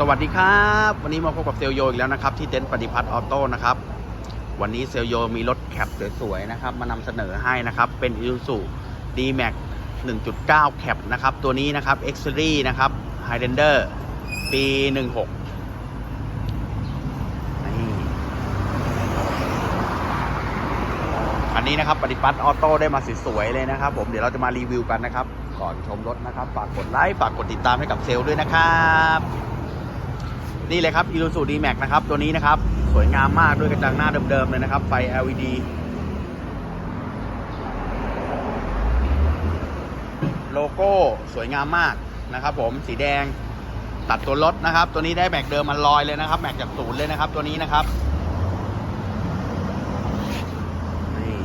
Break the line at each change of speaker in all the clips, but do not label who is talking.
สวัสดีครับ วันนี้มาพบกับเซลโยอีกแล้วนะครับ ที่เต็นท์ปฏิพัฒน์ออโต้นะครับ วันนี้เซลโยมีรถแคปสวยๆนะครับ มานำเสนอให้นะครับ เป็น i s u z u D-Max 1.9 แคปนะครับ ตัวนี้นะครับ X Series นะครับ Highlander ปี 16นี่อันนี้นะครับปฏิพัฒน์ออโต้ได้มาสวยๆเลยนะครับ ผมเดี๋ยวเราจะมารีวิวกันนะครับ ก่อนชมรถนะครับ ฝากกดไลค์ฝากกดติดตามให้กับเซลล์ด้วยนะครับ นี่เลยครับ Isuzu D-Max นะครับ ตัวนี้นะครับ สวยงามมากด้วยกระจังหน้าเดิมๆเลยนะครับ ไฟ LED โลโก้สวยงามมากนะครับ ผมสีแดงตัดตัวรถนะครับ ตัวนี้ได้แม็กเดิมมันลอยเลยนะครับ แม็กจากศูนย์เลยนะครับ ตัวนี้นะครับนี่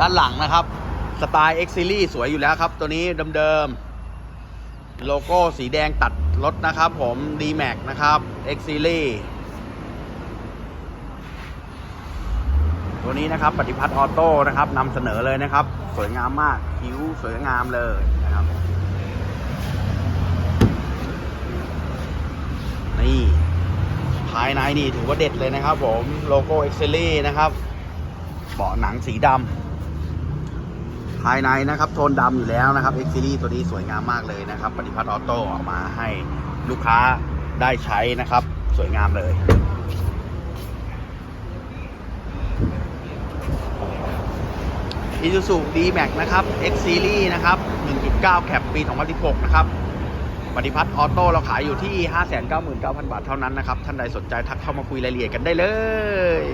ด้านหลังนะครับ สไตล์ X Series สวยอยู่แล้วครับ ตัวนี้เดิมๆ โลโก้สีแดงตัดรถนะครับผม D-Max นะครับ X Series ตัวนี้นะครับปฏิพัฒน์ออโต้นะครับนำเสนอเลยนะครับ สวยงามมากคิ้วสวยงามเลยนะครับ นี่ ภายในนี่ถือว่าเด็ดเลยนะครับผม โลโก้ X Series นะครับ เบาะหนังสีดำ ภายในนะครับโทนดำอยู่แล้วนะครับ X Series ตัวนี้สวยงามมากเลยนะครับ ปฏิพัฒน์ออโต้ออกมาให้ลูกค้าได้ใช้นะครับ สวยงามเลย i s u z u D-Max นะครับ X Series นะครับ 1.9 แคปปี 2016 นะครับ ปฏิพัฒน์ออโต้เราขายอยู่ที่ 599,000 บาทเท่านั้นนะครับ ท่านใดสนใจทักเข้ามาคุยรายละเอียดกันได้เลย